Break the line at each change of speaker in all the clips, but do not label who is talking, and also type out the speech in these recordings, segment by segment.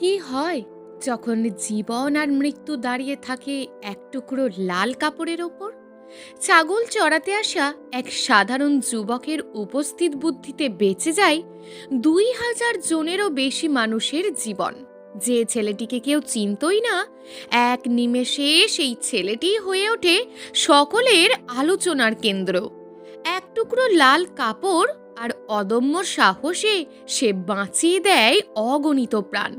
কি হয়? যখন জীবন আর মৃত্যু দাঁড়িয়ে থাকে এক টুকরো লাল কাপড়ের ওপর, ছাগল চড়াতে আসা এক সাধারণ যুবকের উপস্থিত বুদ্ধিতে বেঁচে যায় দুই হাজার জনেরও বেশি মানুষের জীবন। যে ছেলেটিকে কেউ চিনতই না, এক নিমেষে সেই ছেলেটি হয়ে ওঠে সকলের আলোচনার কেন্দ্র। এক টুকরো লাল কাপড় আর অদম্য সাহসে সে বাঁচিয়ে দেয় অগণিত প্রাণ।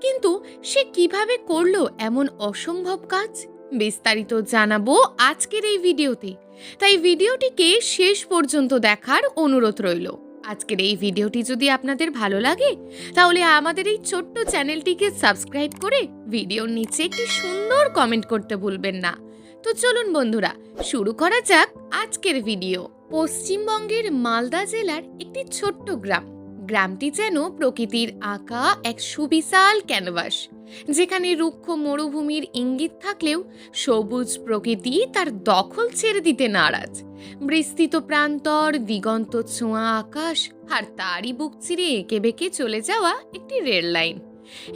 কিন্তু সে কীভাবে করল এমন অসম্ভব কাজ? বিস্তারিত জানাব আজকের এই ভিডিওতে। তাই ভিডিওটিকে শেষ পর্যন্ত দেখার অনুরোধ রইল। আজকের এই ভিডিওটি যদি আপনাদের ভালো লাগে, তাহলে আমাদের এই ছোট্ট চ্যানেলটিকে সাবস্ক্রাইব করে ভিডিওর নিচে একটি সুন্দর কমেন্ট করতে ভুলবেন না। তো চলুন বন্ধুরা, শুরু করা যাক আজকের ভিডিও। পশ্চিমবঙ্গের মালদা জেলার একটি ছোট্ট গ্রাম। গ্রামটি যেন প্রকৃতির আঁকা এক সুবিশাল ক্যানভাস, যেখানে রুক্ষ মরুভূমির ইঙ্গিত থাকলেও সবুজ প্রকৃতি তার দখল ছেড়ে দিতে নারাজ। বিস্তৃত প্রান্তর, দিগন্ত ছোঁয়া আকাশ আর তারই বুক চিরে এঁকে বেঁকে চলে যাওয়া একটি রেল লাইন।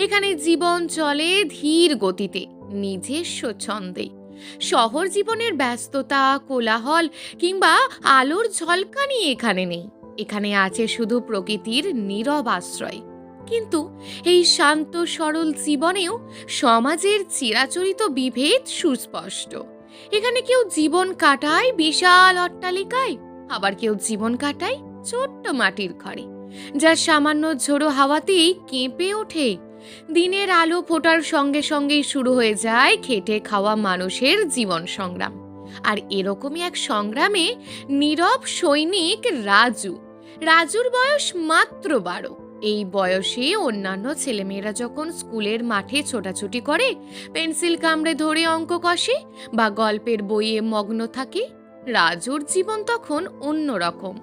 এখানে জীবন চলে ধীর গতিতে নিজস্ব ছন্দে শহর জীবনের ব্যস্ততা, কোলাহল কিংবা আলোর ঝলকানি এখানে নেই। এখানে আছে শুধু প্রকৃতির নীরব আশ্রয়। কিন্তু এই শান্ত, সরল জীবনেও সমাজের চিরাচরিত বিভেদ সুস্পষ্ট। এখানে কেউ জীবন কাটায় বিশাল অট্টালিকায়, আবার কেউ জীবন কাটায় ছোট্ট মাটির ঘরে, যা সামান্য ঝোড়ো হাওয়াতেই কেঁপে ওঠে। দিনের আলো ফোটার সঙ্গে সঙ্গেই শুরু হয়ে যায় খেটে খাওয়া মানুষের জীবন সংগ্রাম। আর এরকমই এক সংগ্রামে নীরব সৈনিক রাজু রাজুর বয়স মাত্র বারো। এই বয়সে অন্যান্য ছেলেমেয়েরা যখন স্কুলের মাঠে ছোটাছুটি করে, পেন্সিল কামড়ে ধরে অঙ্ক কষে বা গল্পের বইয়ে মগ্ন থাকে, রাজুর জীবন তখন অন্যরকম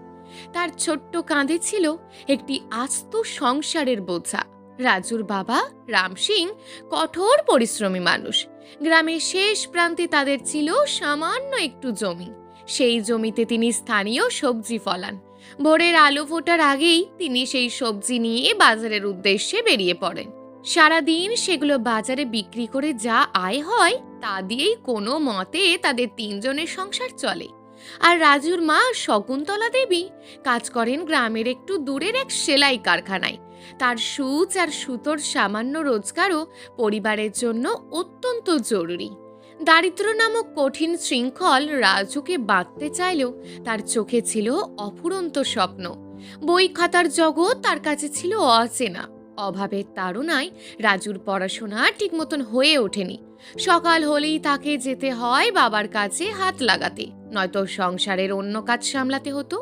তার ছোট্ট কাঁধে ছিল একটি আস্ত সংসারের বোঝা। রাজুর বাবা রাম সিং কঠোর পরিশ্রমী মানুষ। গ্রামের শেষ প্রান্তে তাদের ছিল সামান্য একটু জমি। সেই জমিতে তিনি স্থানীয় সবজি ফলান। ভোরের আলো ফোটার আগেই তিনি সেই সবজি নিয়ে বাজারের উদ্দেশ্যে বেরিয়ে পড়েন। সারাদিন সেগুলো বাজারে বিক্রি করে যা আয় হয়, তা দিয়েই কোনো মতে তাদের তিনজনের সংসার চলে। আর রাজুর মা শকুন্তলা দেবী কাজ করেন গ্রামের একটু দূরের এক সেলাই কারখানায়। তার সুচ আর সুতোর সামান্য রোজগারও পরিবারের জন্য অত্যন্ত জরুরি। দারিদ্র নামক কঠিন শৃঙ্খল রাজুকে বাঁধতে চাইলেও তার চোখে ছিল অফুরন্ত স্বপ্ন। বই খাতার জগৎ তার কাছে ছিল অচেনা। অভাবের তাড়নায় রাজুর পড়াশোনা ঠিক মতন হয়ে ওঠেনি। সকাল হলেই তাকে যেতে হয় বাবার কাছে হাত লাগাতে, নয়তো সংসারের অন্য কাজ সামলাতে হতো।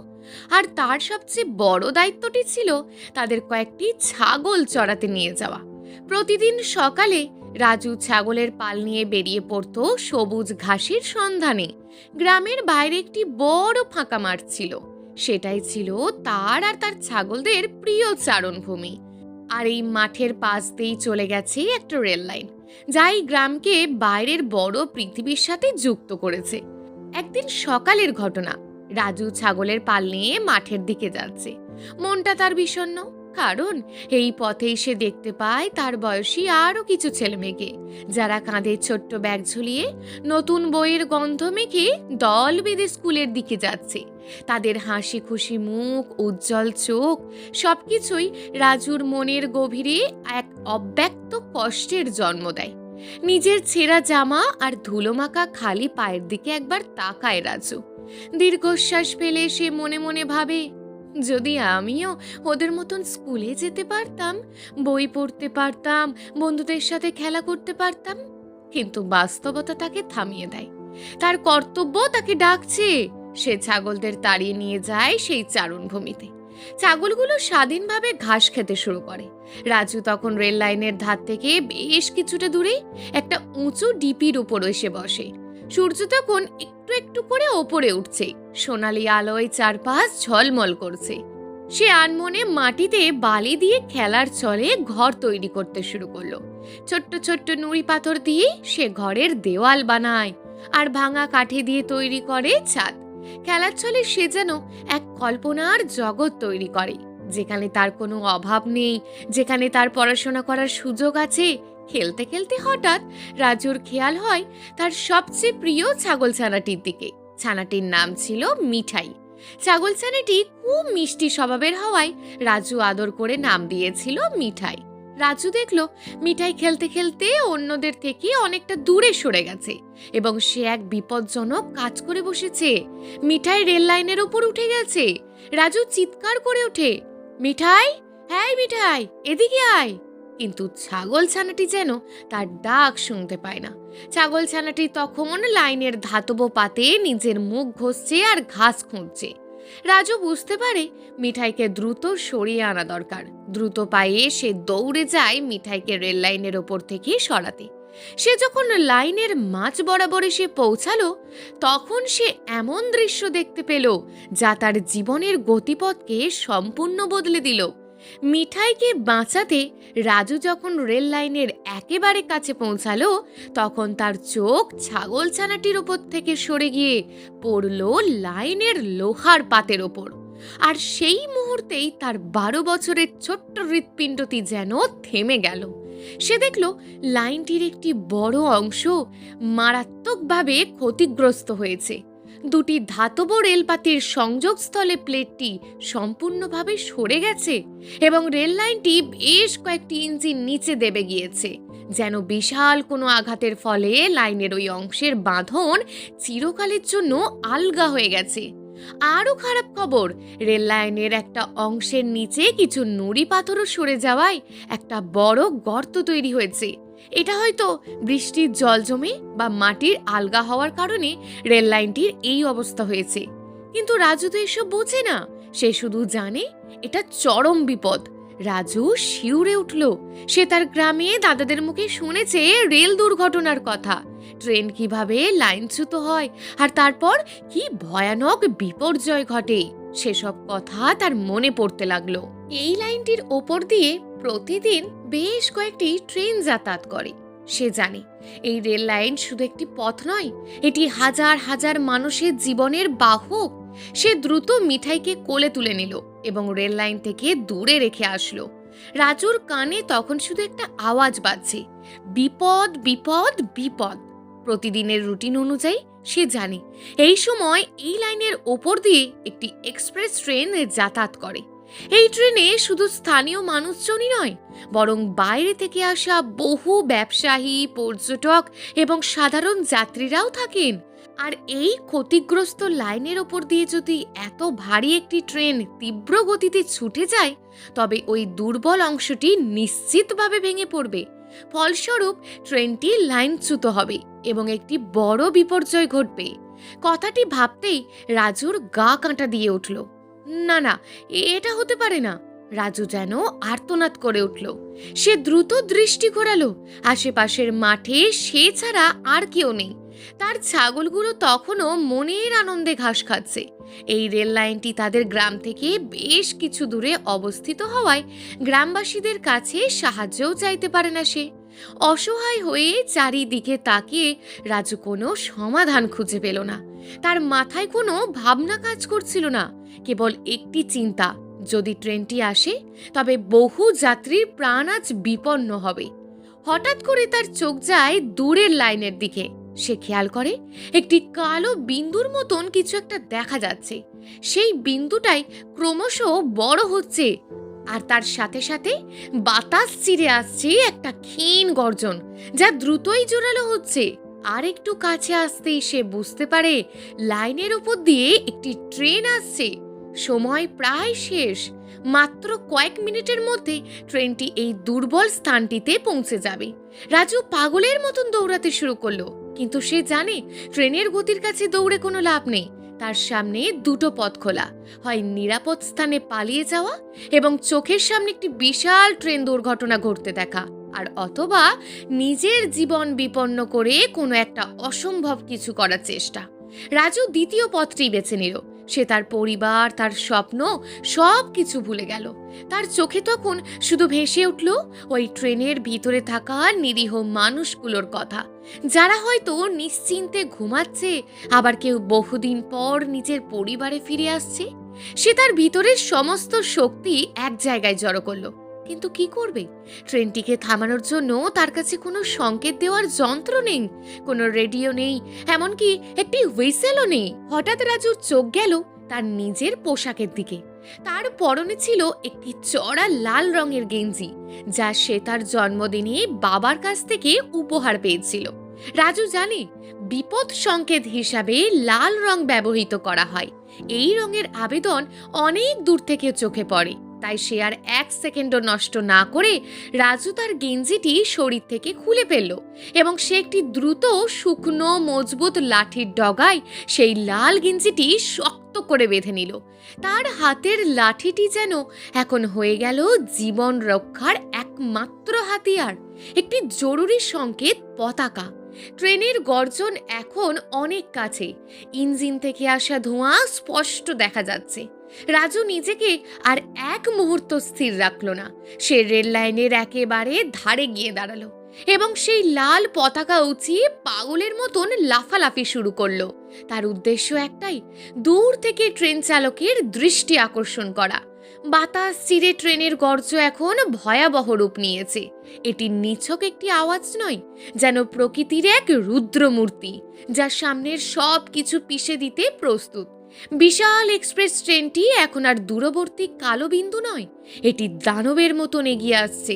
আর তার সবচেয়ে বড় দায়িত্বটি ছিল তাদের কয়েকটি ছাগল চড়াতে নিয়ে যাওয়া। প্রতিদিন সকালে রাজু ছাগলের পাল নিয়ে বেরিয়ে পড়ত সবুজ ঘাসের সন্ধানে। গ্রামের বাইরে একটি বড় ফাঁকা মাঠ ছিল। সেটাই ছিল তার আর তার ছাগলদের প্রিয় চারণভূমি। আর এই মাঠের পাশ দিয়েই চলে গেছে একটা রেল লাইন যাই গ্রামকে বাইরের বড় পৃথিবীর সাথে যুক্ত করেছে। একদিন সকালের ঘটনা, রাজু ছাগলের পাল নিয়ে মাঠের দিকে যাচ্ছে। মনটা তার বিষণ্ণ। কারণ এই পথেই সে দেখতে পায় তার বয়সী আরও কিছু ছেলেমেয়েকে। যারা কাঁধে ছোট্ট ব্যাগ ঝুলিয়ে নতুন বইয়ের গন্ধ মেখে দল বেঁধে স্কুলের দিকে যাচ্ছে। তাদের হাসি খুশি মুখ, উজ্জ্বল চোখ, সবকিছুই রাজুর মনের গভীরে এক অব্যক্ত কষ্টের জন্ম দেয়। নিজের ছেঁড়া জামা আর ধুলোমাখা খালি পায়ের দিকে একবার তাকায় রাজু। দীর্ঘশ্বাস ফেলে সে মনে মনে ভাবে যদি আমিও ওদের মতন স্কুলে যেতে পারতাম, বই পড়তে পারতাম, বন্ধুদের সাথে খেলা করতে পারতাম, কিন্তু বাস্তবতা তাকে থামিয়ে দেয়। তার কর্তব্য তাকে ডাকছে। সে ছাগলদের তাড়িয়ে নিয়ে যায় সেই চারণভূমিতে। ছাগলগুলো স্বাধীনভাবে ঘাস খেতে শুরু করে। রাজু তখন রেল লাইনের ধার থেকে বেশ কিছুটা দূরে একটা উঁচু ডিপির উপর এসে বসে। সূর্য তখন একটু একটু করে ওপরে উঠছে। সোনালি আলোয় চারপাশ ঝলমল করছে। সে আনমনে মাটিতে বালি দিয়ে খেলার চলে ঘর তৈরি করতে শুরু করল। ছোট্ট ছোট্ট নুড়ি পাথর দিয়ে সে ঘরের দেওয়াল বানায় আর ভাঙা কাঠি দিয়ে তৈরি করে ছাদ। খেলার ছলে সে যেন এক কল্পনার জগৎ তৈরি করে, যেখানে তার কোনো অভাব নেই, যেখানে তার পড়াশোনা করার সুযোগ আছে খেলতে খেলতে হঠাৎ রাজুর খেয়াল হয় তার সবচেয়ে প্রিয় ছাগল ছানাটির দিকে। ছানাটির নাম ছিল মিঠাই। ছাগল ছানাটি খুব মিষ্টি স্বভাবের হওয়ায় রাজু আদর করে নাম দিয়েছিল মিঠাই। রাজু দেখল মিঠাই খেলতে খেলতে অন্যদের থেকে অনেকটা দূরে সরে গেছে এবং সে এক বিপজ্জনক কাজ করে বসেছে। মিঠাই রেল লাইনের উপর উঠে গেছে। রাজু চিৎকার করে ওঠে, মিঠাই হ্যাঁ মিঠাই, এদিকে আয়। কিন্তু ছাগল ছানাটি যেন তার ডাক শুনতে পায় না। ছাগল ছানাটি তখন লাইনের ধাতব পাতে নিজের মুখ ঘষছে আর ঘাস খুঁজছে। রাজু বুঝতে পারে মিঠাইকে দ্রুত সরিয়ে আনা দরকার। দ্রুত পায়ে সে দৌড়ে যায় মিঠাইকে রেল লাইনের ওপর থেকে সরাতে। সে যখন লাইনের মাঝ বরাবর এসে পৌঁছালো, তখন সে এমন দৃশ্য দেখতে পেল যা তার জীবনের গতিপথকে সম্পূর্ণ বদলে দিল। মিঠাইকে বাঁচাতে রাজু যখন রেল লাইনের একেবারে কাছে পৌঁছালো, তখন তার চোখ ছাগল ছানাটির ওপর থেকে সরে গিয়ে পড়ল লাইনের লোহার পাতের ওপর। আর সেই মুহূর্তেই তার বারো বছরের ছোট্ট হৃৎপিণ্ডটি যেন থেমে গেল। সে দেখল লাইনটির একটি বড় অংশ মারাত্মকভাবে ক্ষতিগ্রস্ত হয়েছে। দুটি ধাতব রেলপাতির সংযোগস্থলে প্লেটটি সম্পূর্ণভাবে সরে গেছে এবং রেল লাইনটি বেশ কয়েকটি ইঞ্চি নিচে দেবে গিয়েছে, যেন বিশাল কোনো আঘাতের ফলে লাইনের ওই অংশের বাঁধন চিরকালের জন্য আলগা হয়ে গেছে। আরও খারাপ খবর, রেল লাইনের একটা অংশের নিচে কিছু নুড়ি পাথরও সরে যাওয়ায় একটা বড় গর্ত তৈরি হয়েছে। এটা হয়তো বৃষ্টির জল জমে বা মাটির আলগা হওয়ার কারণে রেল লাইনটির এই অবস্থা হয়েছে। কিন্তু রাজু তো এসব বোঝে না। সে শুধু জানে, এটা চরম বিপদ। রাজু শিউরে উঠল। সে তার গ্রামে দাদাদের মুখে শুনেছে রেল দুর্ঘটনার কথা। ট্রেন কীভাবে লাইনচ্যুত হয় আর তারপর কি ভয়ানক বিপর্যয় ঘটে, সেসব কথা তার মনে পড়তে লাগল। এই লাইনটির ওপর দিয়ে প্রতিদিন বেশ কয়েকটি ট্রেন যাতায়াত করে, সে জানে। এই রেল লাইন শুধু একটি পথ নয়, এটি হাজার হাজার মানুষের জীবনের বাহক সে দ্রুত মিঠাইকে কোলে তুলে নিল এবং রেল লাইন থেকে দূরে রেখে আসলো। রাজুর কানে তখন শুধু একটা আওয়াজ বাজছে, বিপদ বিপদ বিপদ। প্রতিদিনের রুটিন অনুযায়ী সে জানে, এই সময় এই লাইনের ওপর দিয়ে একটি এক্সপ্রেস ট্রেন যাতায়াত করে। এই ট্রেনে শুধু স্থানীয় মানুষজনই নয়, বরং বাইরে থেকে আসা বহু ব্যবসায়ী, পর্যটক এবং সাধারণ যাত্রীরাও থাকেন। আর এই ক্ষতিগ্রস্ত লাইনের ওপর দিয়ে যদি এত ভারী একটি ট্রেন তীব্র গতিতে ছুটে যায়, তবে ওই দুর্বল অংশটি নিশ্চিতভাবে ভেঙে পড়বে। ফলস্বরূপ, ট্রেনটি লাইনচ্যুত হবে এবং একটি বড় বিপর্যয় ঘটবে। কথাটি ভাবতেই রাজুর গা কাঁটা দিয়ে উঠল। না না, এটা হতে পারে না। রাজু যেন আর্তনাদ করে উঠল। সে দ্রুত দৃষ্টি ঘোরালো। আশেপাশের মাঠে সে ছাড়া আর কেউ নেই। তার ছাগলগুলো তখনও মনের আনন্দে ঘাস খাচ্ছে। এই রেল লাইনটি তাদের গ্রাম থেকে বেশ কিছু দূরে অবস্থিত হওয়ায় গ্রামবাসীদের কাছে সাহায্যও চাইতে পারে না সে। অসহায় হয়ে চারিদিকে তাকিয়ে রাজু কোনো সমাধান খুঁজে পেল না। তার মাথায় কোনো ভাবনা কাজ করছিল না। কেবল একটি চিন্তা, যদি ট্রেনটি আসে, তবে বহু যাত্রীর প্রাণ আজ বিপন্ন হবে। হঠাৎ করে তার চোখ যায় দূরের লাইনের দিকে। সে খেয়াল করে, একটি কালো বিন্দুর মতন কিছু একটা দেখা যাচ্ছে। সেই বিন্দুটাই ক্রমশ বড় হচ্ছে। আর তার সাথে সাথে বাতাস চিরে আসছে একটা ক্ষীণ গর্জন, যা দ্রুতই জোরালো হচ্ছে। আর একটু কাছে আসতেই সে বুঝতে পারে, লাইনের উপর দিয়ে একটি ট্রেন আসছে। সময় প্রায় শেষ। মাত্র কয়েক মিনিটের মধ্যে ট্রেনটি এই দুর্বল স্থানটিতে পৌঁছে যাবে। রাজু পাগলের মতন দৌড়াতে শুরু করল, কিন্তু সে জানে ট্রেনের গতির কাছে দৌড়ে কোনো লাভ নেই। তার সামনে দুটো পথ খোলা, হয় নিরাপদ স্থানে পালিয়ে যাওয়া এবং চোখের সামনে একটি বিশাল ট্রেন দুর্ঘটনা ঘটতে দেখা, আর অথবা নিজের জীবন বিপন্ন করে কোনো একটা অসম্ভব কিছু করার চেষ্টা। রাজু দ্বিতীয় পথটি বেছে নিল সে তার পরিবার, তার স্বপ্ন, সব কিছু ভুলে গেল। তার চোখে তখন শুধু ভেসে উঠল ওই ট্রেনের ভিতরে থাকা নিরীহ মানুষগুলোর কথা। যারা হয়তো নিশ্চিন্তে ঘুমাচ্ছে, আবার কেউ বহুদিন পর নিজের পরিবারে ফিরে আসছে। সে তার ভিতরের সমস্ত শক্তি এক জায়গায় জড়ো করল। কিন্তু কি করবে? ট্রেনটিকে থামানোর জন্য তার কাছে কোনো সংকেত দেওয়ার যন্ত্র নেই, কোনো রেডিও নেই, এমনকি একটি হুইসেলও নেই। হঠাৎ রাজুর চোখ গেল তার নিজের পোশাকের দিকে। তার পরনে ছিল একটি চড়া লাল রঙের গেঞ্জি, যা সে তার জন্মদিনে বাবার কাছ থেকে উপহার পেয়েছিল। রাজু জানে, বিপদ সংকেত হিসাবে লাল রং ব্যবহৃত করা হয়। এই রঙের আবেদন অনেক দূর থেকে চোখে পড়ে। তাই সে আর এক সেকেন্ডও নষ্ট না করে রাজু তার গেঞ্জিটি শরীর থেকে খুলে ফেলল এবং সে একটি দ্রুত, শুকনো, মজবুত লাঠির ডগায় সেই লাল গেঞ্জিটি শক্ত করে বেঁধে নিল। তার হাতের লাঠিটি যেন এখন হয়ে গেল জীবন রক্ষার একমাত্র হাতিয়ার, একটি জরুরি সংকেত পতাকা। ট্রেনের গর্জন এখন অনেক কাছে। ইঞ্জিন থেকে আসা ধোঁয়া স্পষ্ট দেখা যাচ্ছে। রাজু নিজেকে আর এক মুহূর্ত স্থির রাখল না। সে রেল লাইনের একেবারে ধারে গিয়ে দাঁড়াল এবং সেই লাল পতাকা উঁচিয়ে পাগলের মতন লাফালাফি শুরু করল। তার উদ্দেশ্য একটাই, দূর থেকে ট্রেন চালকের দৃষ্টি আকর্ষণ করা। বাতাস চিরে ট্রেনের গর্জ এখন ভয়াবহ রূপ নিয়েছে। এটি নিছক একটি আওয়াজ নয়, যেন প্রকৃতির এক রুদ্রমূর্তি, যা সামনের সব কিছু পিষে দিতে প্রস্তুত। বিশাল এক্সপ্রেস ট্রেনটি এখন আর দূরবর্তী কালো বিন্দু নয়, এটি দানবের মতন এগিয়ে আসছে।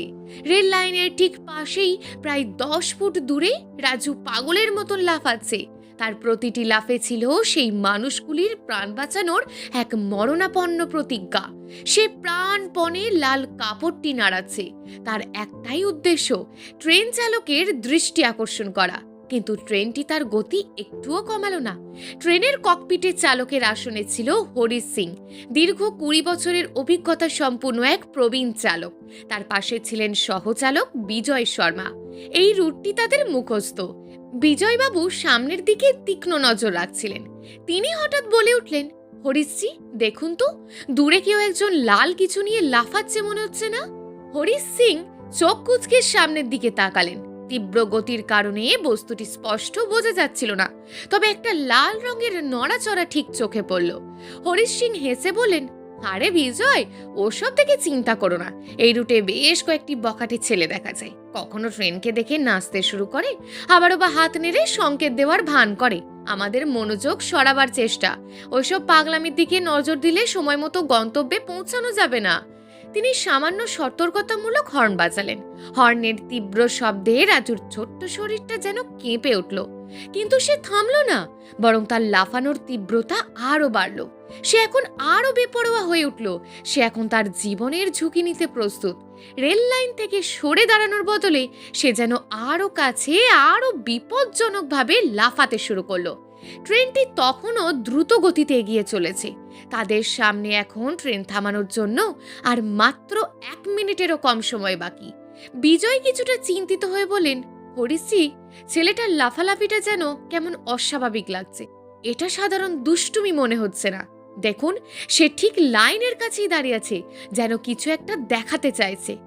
রেল লাইনের ঠিক পাশেই প্রায় দশ ফুট দূরে রাজু পাগলের মতন লাফাচ্ছে। তার প্রতিটি লাফে ছিল সেই মানুষগুলির প্রাণ বাঁচানোর এক মরণাপন্ন প্রতিজ্ঞা। সে প্রাণপণে লাল কাপড়টি নাড়াচ্ছে। তার একটাই উদ্দেশ্য, ট্রেন চালকের দৃষ্টি আকর্ষণ করা। কিন্তু ট্রেনটি তার গতি একটুও কমালো না। ট্রেনের ককপিটে চালকের আসনে ছিল হরিশ সিং, দীর্ঘ কুড়ি বছরের অভিজ্ঞতা সম্পূর্ণ এক প্রবীণ চালক। তার পাশে ছিলেন সহচালক বিজয় শর্মা। এই রুটটি তাদের মুখস্থ। বিজয়বাবু সামনের দিকে তীক্ষ্ণ নজর রাখছিলেন। তিনি হঠাৎ বলে উঠলেন হরিশজি দেখুন তো, দূরে কেউ একজন লাল কিছু নিয়ে লাফাচ্ছে মনে হচ্ছে না? হরিশ সিং চোখ কুচকে সামনের দিকে তাকালেন। তীব্র গতির কারণে বস্তুটি স্পষ্ট বোঝা যাচ্ছিল না, তবে একটা লাল রঙের নড়াচড়া ঠিক চোখে পড়ল। হরিশ সিং হেসে বললেন, আরে বিজয়, ওসব থেকে চিন্তা করো না। এই রুটে বেশ কয়েকটি বখাটে ছেলে দেখা যায়। কখনো ট্রেনকে দেখে নাচতে শুরু করে, আবারও বা হাত নেড়ে সংকেত দেওয়ার ভান করে। আমাদের মনোযোগ সরাবার চেষ্টা। ওইসব পাগলামির দিকে নজর দিলে সময় মতো গন্তব্যে পৌঁছানো যাবে না। তিনি সামান্য সতর্কতামূলক হর্ন বাজালেন। হর্নের তীব্র শব্দে রাজুর ছোট্ট শরীরটা যেন কেঁপে উঠল। কিন্তু সে থামল না, বরং তার লাফানোর তীব্রতা আরও বাড়ল। সে এখন আরও বেপরোয়া হয়ে উঠল। সে এখন তার জীবনের ঝুঁকি নিতে প্রস্তুত। রেল লাইন থেকে সরে দাঁড়ানোর বদলে সে যেন আরও কাছে, আরও বিপজ্জনকভাবে লাফাতে শুরু করল। ট্রেনটি তখনও দ্রুত গতিতে এগিয়ে চলেছে। তাদের সামনে এখন ট্রেন থামানোর জন্য আর মাত্র এক মিনিটেরও কম সময় বাকি। বিজয় কিছুটা চিন্তিত হয়ে বলেন হরিশি ছেলেটার লাফালাফিটা যেন কেমন অস্বাভাবিক লাগছে। এটা সাধারণ দুষ্টুমি মনে হচ্ছে না। দেখুন, সে ঠিক লাইনের কাছেই দাঁড়িয়ে আছে, যেন কিছু একটা দেখাতে চাইছে।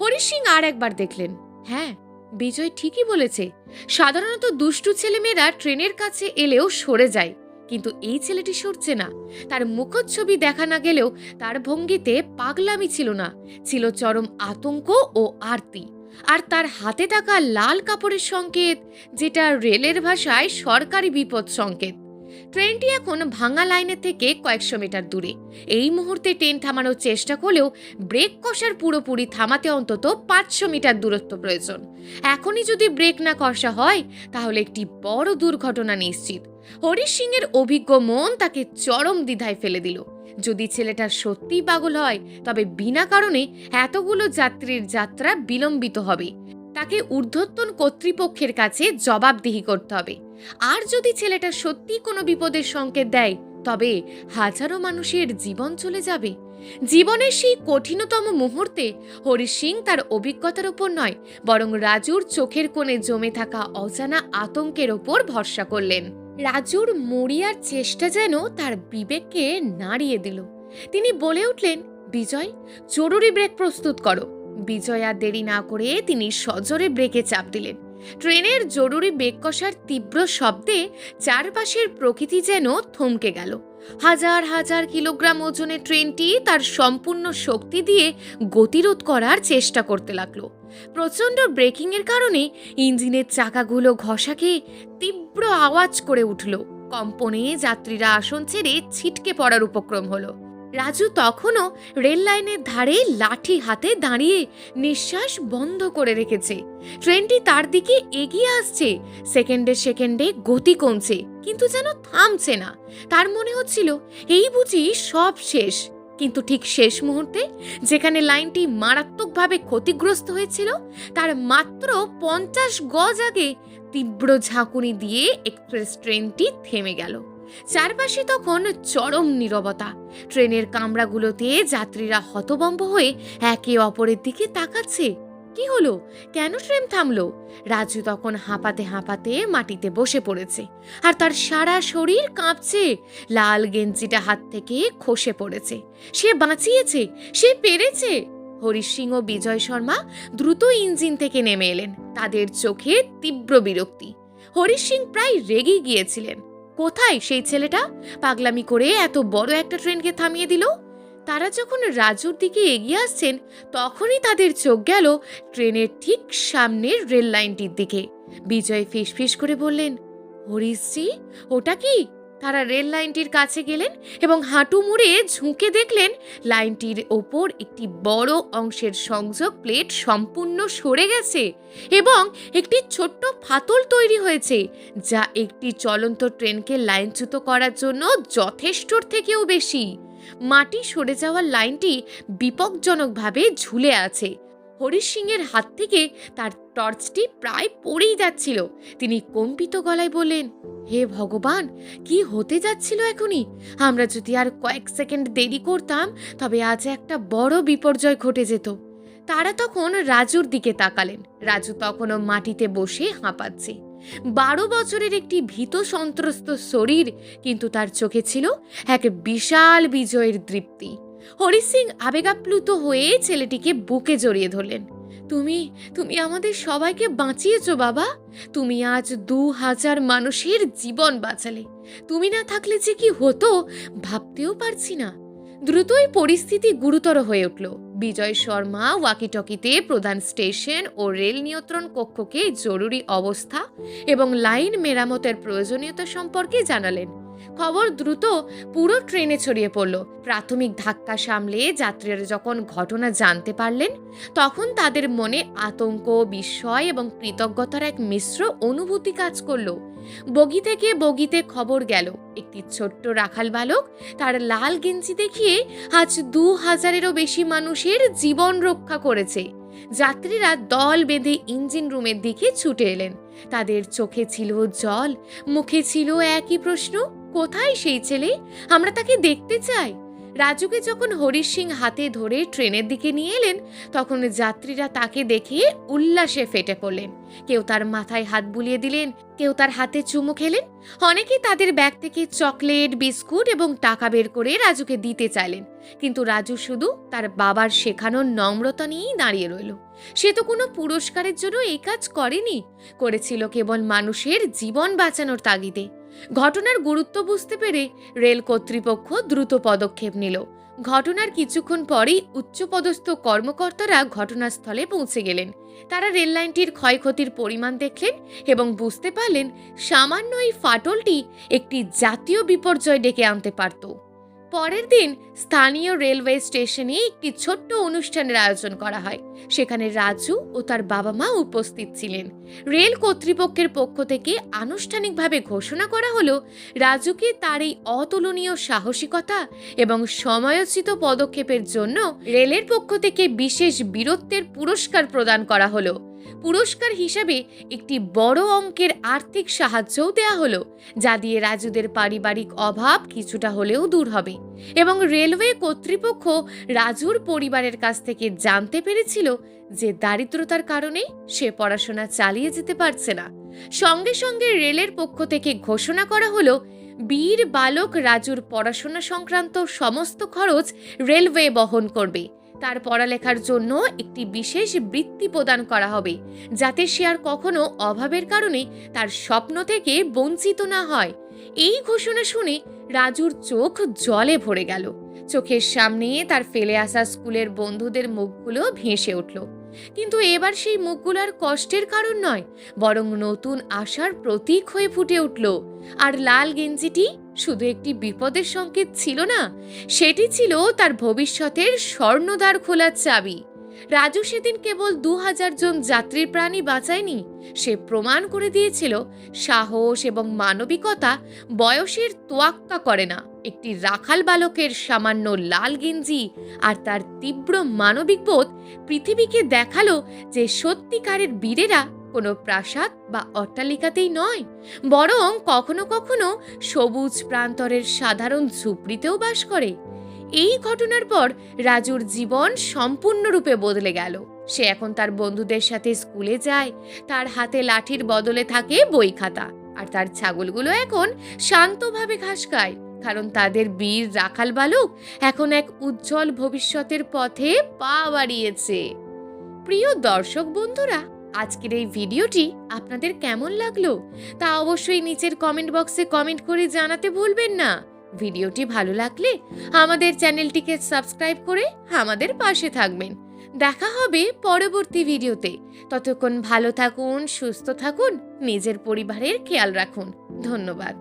হরিশ সিং আর একবার দেখলেন হ্যাঁ বিজয় ঠিকই বলেছে, সাধারণত দুষ্টু ছেলেমেয়েরা ট্রেনের কাছে এলেও সরে যায়, কিন্তু এই ছেলেটি সরছে না। তার মুখচ্ছবি দেখা না গেলেও তার ভঙ্গিতে পাগলামি ছিল না, ছিল চরম আতঙ্ক ও আরতি। আর তার হাতে থাকা লাল কাপড়ের সংকেত, যেটা রেলের ভাষায় সরকারি বিপদ সংকেত। ট্রেনটি এখন ভাঙা লাইনের থেকে কয়েকশো মিটার দূরে। এই মুহূর্তে ট্রেন থামানোর চেষ্টা করলেও ব্রেক কষার পুরোপুরি থামাতে অন্তত পাঁচশো মিটার দূরত্ব প্রয়োজন। এখনই যদি ব্রেক না কষা হয়, তাহলে একটি বড় দুর্ঘটনা নিশ্চিত। হরিশ সিং এর অভিজ্ঞ মন তাকে চরম দ্বিধায় ফেলে দিল। যদি ছেলেটা সত্যিই পাগল হয়, তবে বিনা কারণে এতগুলো যাত্রীর যাত্রা বিলম্বিত হবে। তাকে ঊর্ধ্বতন কর্তৃপক্ষের কাছে জবাবদিহি করতে হবে। আর যদি ছেলেটা সত্যি কোনো বিপদের সংকেত দেয়, তবে হাজারো মানুষের জীবন চলে যাবে। জীবনের সেই কঠিনতম মুহূর্তে হরি সিং তার অভিজ্ঞতার ওপর নয়, বরং রাজুর চোখের কোণে জমে থাকা অজানা আতঙ্কের ওপর ভরসা করলেন। রাজুর মরিয়ার চেষ্টা যেন তার বিবেককে নাড়িয়ে দিল। তিনি বলে উঠলেন, বিজয়, জরুরি ব্রেক প্রস্তুত করো। বিজয় দেরি না করে তিনি সজোরে ব্রেকে চাপ দিলেন। ট্রেনের জরুরি বেগ কষার তীব্র শব্দে চারপাশের প্রকৃতি যেন থমকে গেল। হাজার হাজার কিলোগ্রাম ওজনের ট্রেনটি তার সম্পূর্ণ শক্তি দিয়ে গতিরোধ করার চেষ্টা করতে লাগল। প্রচণ্ড ব্রেকিংয়ের কারণে ইঞ্জিনের চাকাগুলো ঘষা খেয়ে তীব্র আওয়াজ করে উঠল। কম্পনে যাত্রীরা আসন ছেড়ে ছিটকে পড়ার উপক্রম হলো। রাজু তখনও রেল লাইনের ধারে লাঠি হাতে দাঁড়িয়ে নিঃশ্বাস বন্ধ করে রেখেছে। ট্রেনটি তার দিকে এগিয়ে আসছে, সেকেন্ডে সেকেন্ডে গতি কমছে, কিন্তু যেন থামছে না। তার মনে হচ্ছিল, এই বুঝি সব শেষ। কিন্তু ঠিক শেষ মুহূর্তে যেখানে লাইনটি মারাত্মকভাবে ক্ষতিগ্রস্ত হয়েছিল, তার মাত্র পঞ্চাশ গজ আগে তীব্র ঝাঁকুনি দিয়ে এক্সপ্রেস ট্রেনটি থেমে গেল। চারপাশে তখন চরম নীরবতা। ট্রেনের কামরাগুলোতে যাত্রীরা হতবম্ব হয়ে একে অপরের দিকে তাকাচ্ছে। কি হলো? কেন ট্রেন থামলো? রাজু তখন হাঁপাতে হাঁপাতে মাটিতে বসে পড়েছে আর তার সারা শরীর কাঁপছে। লাল গেঞ্জিটা হাত থেকে খসে পড়েছে। সে বাঁচিয়েছে, সে পেরেছে। হরিশ সিং ও বিজয় শর্মা দ্রুত ইঞ্জিন থেকে নেমে এলেন। তাদের চোখে তীব্র বিরক্তি। হরিশ সিং প্রায় রেগে গিয়েছিলেন। কোথায় সেই ছেলেটা? পাগলামি করে এত বড় একটা ট্রেনকে থামিয়ে দিল। তারা যখন রাজুর দিকে এগিয়ে আসছেন, তখনই তাদের চোখ গেল ট্রেনের ঠিক সামনের রেল লাইনটির দিকে। বিজয় ফিস ফিস করে বললেন হরিশজি ওটা কি? তারা রেল লাইনটির কাছে গেলেন এবং হাঁটু মুড়ে ঝুঁকে দেখলেন লাইনটির ওপর একটি বড় অংশের সংযোগ প্লেট সম্পূর্ণ সরে গেছে এবং একটি ছোট্ট ফাতল তৈরি হয়েছে, যা একটি চলন্ত ট্রেনকে লাইনচ্যুত করার জন্য যথেষ্টর থেকেও বেশি। মাটি সরে যাওয়ার লাইনটি বিপজ্জনকভাবে ঝুলে আছে। হরিশ সিংয়ের হাত থেকে তার টর্চটি প্রায় পড়েই যাচ্ছিল। তিনি কম্পিত গলায় বললেন, হে ভগবান, কি হতে যাচ্ছিল এখনই? আমরা যদি আর কয়েক সেকেন্ড দেরি করতাম, তবে আজ একটা বড় বিপর্যয় ঘটে যেত। তারা তখন রাজুর দিকে তাকালেন। রাজু তখনও মাটিতে বসে হাঁপাচ্ছে। বারো বছরের একটি ভীত সন্ত্রস্ত শরীর, কিন্তু তার চোখে ছিল এক বিশাল বিজয়ের দৃপ্তি। হরি সিং আবেগাপ্লুত হয়ে ছেলেটিকে বুকে জড়িয়ে ধরলেন। তুমি তুমি আমাদের সবাইকে বাঁচিয়েছো বাবা। তুমি আজ দু হাজার মানুষের জীবন বাঁচালে। তুমি না থাকলে যে কি হতো ভাবতেও পারছি না। দ্রুতই পরিস্থিতি গুরুতর হয়ে উঠল। বিজয় শর্মা ওয়াকিটকিতে প্রধান স্টেশন ও রেল নিয়ন্ত্রণ কক্ষকে জরুরি অবস্থা এবং লাইন মেরামতের প্রয়োজনীয়তা সম্পর্কে জানালেন। খবর দ্রুত পুরো ট্রেনে ছড়িয়ে পড়ল। প্রাথমিক ধাক্কা সামলে যাত্রীরা যখন ঘটনা জানতে পারলেন, তখন তাদের মনে আতঙ্ক, বিস্ময় এবং কৃতজ্ঞতার এক মিশ্র অনুভূতি কাজ করল। বগি থেকে বগিতে খবর গেল, একটি ছোট্ট রাখাল বালক তার লাল গেঞ্জি দেখিয়ে আজ দু হাজারেরও বেশি মানুষের জীবন রক্ষা করেছে। যাত্রীরা দল বেঁধে ইঞ্জিন রুমের দিকে ছুটে এলেন। তাদের চোখে ছিল জল, মুখে ছিল একই প্রশ্ন কোথায় সেই ছেলে? আমরা তাকে দেখতে চাই। রাজুকে যখন হরিশ সিং হাতে ধরে ট্রেনের দিকে নিয়ে এলেন, তখন যাত্রীরা তাকে দেখে উল্লাসে ফেটে পড়লেন। কেউ তার মাথায় হাত বুলিয়ে দিলেন, কেউ তার হাতে চুমু খেলেন। অনেকে তাদের ব্যাগ থেকে চকলেট, বিস্কুট এবং টাকা বের করে রাজুকে দিতে চাইলেন। কিন্তু রাজু শুধু তার বাবার শেখানোর নম্রতা নিয়েই দাঁড়িয়ে রইল। সে তো কোনো পুরস্কারের জন্য এই কাজ করেনি। করেছিল কেবল মানুষের জীবন বাঁচানোর তাগিদে। ঘটনার গুরুত্ব বুঝতে পেরে রেল কর্তৃপক্ষ দ্রুত পদক্ষেপ নিল। ঘটনার কিছুক্ষণ পরেই উচ্চপদস্থ কর্মকর্তারা ঘটনাস্থলে পৌঁছে গেলেন। তারা রেল লাইনটির ক্ষয়ক্ষতির পরিমাণ দেখলেন এবং বুঝতে পারলেন সামান্য এই ফাটলটি একটি জাতীয় বিপর্যয় ডেকে আনতে পারত। পরের দিন স্থানীয় রেলওয়ে স্টেশনে একটি ছোট্ট অনুষ্ঠানের আয়োজন করা হয়। সেখানে রাজু ও তার বাবা মা উপস্থিত ছিলেন। রেল কর্তৃপক্ষের পক্ষ থেকে আনুষ্ঠানিকভাবে ঘোষণা করা হলো, রাজুকে তার এই অতুলনীয় সাহসিকতা এবং সময়োচিত পদক্ষেপের জন্য রেলের পক্ষ থেকে বিশেষ বীরত্বের পুরস্কার প্রদান করা হলো। পুরস্কার হিসাবে একটি বড় অঙ্কের আর্থিক সাহায্যও দেয়া হলো, যা দিয়ে রাজুদের পারিবারিক অভাব কিছুটা হলেও দূর হবে। এবং রেলওয়ে কর্তৃপক্ষ রাজুর পরিবারের কাছ থেকে জানতে পেরেছিল যে দারিদ্রতার কারণে সে পড়াশোনা চালিয়ে যেতে পারছে না। সঙ্গে সঙ্গে রেলের পক্ষ থেকে ঘোষণা করা হলো, বীর বালক রাজুর পড়াশোনা সংক্রান্ত সমস্ত খরচ রেলওয়ে বহন করবে। তার পড়ালেখার জন্য একটি বিশেষ বৃত্তি প্রদান করা হবে, যাতে সে আর কখনো অভাবের কারণে তার স্বপ্ন থেকে বঞ্চিত না হয়। এই ঘোষণা শুনে রাজুর চোখ জলে ভরে গেল। চোখের সামনে তার ফেলে আসা স্কুলের বন্ধুদের মুখগুলো ভেসে উঠল। কিন্তু এবার সেই মুখগুলো আর কষ্টের কারণ নয়, বরং নতুন আশার প্রতীক হয়ে ফুটে উঠল। আর লাল গেঞ্জিটি শুধু একটি বিপদের সংকেত ছিল না, সেটি ছিল তার ভবিষ্যতের স্বর্ণদ্বার খোলার চাবি। রাজু সেদিন কেবল দু হাজার জন যাত্রীর প্রাণী বাঁচায়নি, সে প্রমাণ করে দিয়েছিল সাহস এবং মানবিকতা বয়সের তোয়াক্কা করে না। একটি রাখাল বালকের সামান্য লাল গেঞ্জি আর তার তীব্র মানবিক বোধ পৃথিবীকে দেখাল যে সত্যিকারের বীরেরা কোনো প্রাসাদ বা অট্টালিকাতেই নয়, বরং কখনো কখনো সবুজ প্রান্তরের সাধারণ ঝুপড়িতেও বাস করে। এই ঘটনার পর রাজুর জীবন সম্পূর্ণরূপে বদলে গেল। সে এখন তার বন্ধুদের সাথে স্কুলে যায়, তার হাতে লাঠির বদলে থাকে বই খাতা আর তার ছাগলগুলো এখন শান্তভাবে ঘাস খায়, কারণ তাদের বীর রাখাল বালক এখন এক উজ্জ্বল ভবিষ্যতের পথে পা বাড়িয়েছে। প্রিয় দর্শক বন্ধুরা আজকের এই ভিডিওটি আপনাদের কেমন লাগল তা অবশ্যই নিচের কমেন্ট বক্সে কমেন্ট করে জানাতে ভুলবেন না। ভিডিওটি ভালো লাগলে আমাদের চ্যানেলটিকে সাবস্ক্রাইব করে আমাদের পাশে থাকবেন। দেখা হবে পরবর্তী ভিডিওতে। ততক্ষণ ভালো থাকুন, সুস্থ থাকুন, নিজের পরিবারের খেয়াল রাখুন। ধন্যবাদ।